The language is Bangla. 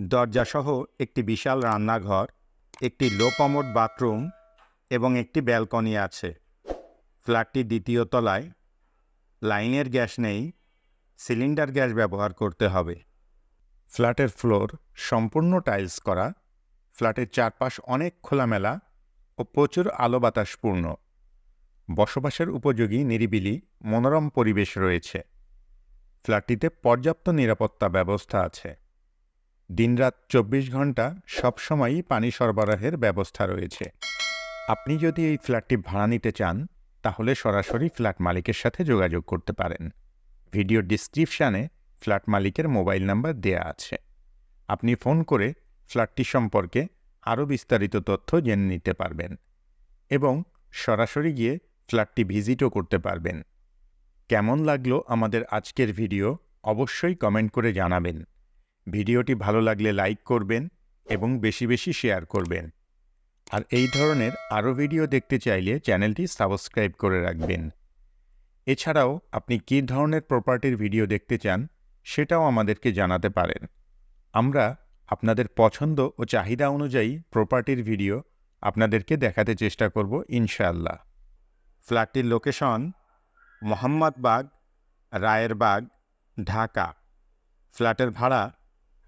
দরজাসহ একটি বিশাল রান্নাঘর, একটি লো কমোড বাথরুম এবং একটি ব্যালকনি আছে। ফ্ল্যাটটি দ্বিতীয় তলায়। লাইনের গ্যাস নেই, সিলিন্ডার গ্যাস ব্যবহার করতে হবে। ফ্ল্যাটের ফ্লোর সম্পূর্ণ টাইলস করা। ফ্ল্যাটের চারপাশ অনেক খোলামেলা ও প্রচুর আলো বাতাসপূর্ণ বসবাসের উপযোগী, নিরিবিলি, মনোরম পরিবেশ রয়েছে। ফ্ল্যাটটিতে পর্যাপ্ত নিরাপত্তা ব্যবস্থা আছে। দিনরাত চব্বিশ ঘণ্টা সবসময়ই পানি সরবরাহের ব্যবস্থা রয়েছে। আপনি যদি এই ফ্ল্যাটটি ভাড়া নিতে চান, তাহলে সরাসরি ফ্ল্যাট মালিকের সাথে যোগাযোগ করতে পারেন। ভিডিও ডিসক্রিপশানে ফ্ল্যাট মালিকের মোবাইল নাম্বার দেয়া আছে। আপনি ফোন করে ফ্ল্যাটটি সম্পর্কে আরও বিস্তারিত তথ্য জেনে নিতে পারবেন এবং সরাসরি গিয়ে ফ্ল্যাটটি ভিজিটও করতে পারবেন। কেমন লাগল আমাদের আজকের ভিডিও, অবশ্যই কমেন্ট করে জানাবেন। ভিডিওটি ভালো লাগলে লাইক করবেন এবং বেশি বেশি শেয়ার করবেন। আর এই ধরনের আরও ভিডিও দেখতে চাইলে চ্যানেলটি সাবস্ক্রাইব করে রাখবেন। এছাড়াও আপনি কী ধরনের প্রপার্টির ভিডিও দেখতে চান সেটাও আমাদেরকে জানাতে পারেন। আমরা আপনাদের পছন্দ ও চাহিদা অনুযায়ী প্রপার্টির ভিডিও আপনাদেরকে দেখাতে চেষ্টা করব ইনশাআল্লাহ। ফ্ল্যাটটির লোকেশন মোহাম্মদবাগ, রায়েরবাগ, ঢাকা। ফ্ল্যাটের ভাড়া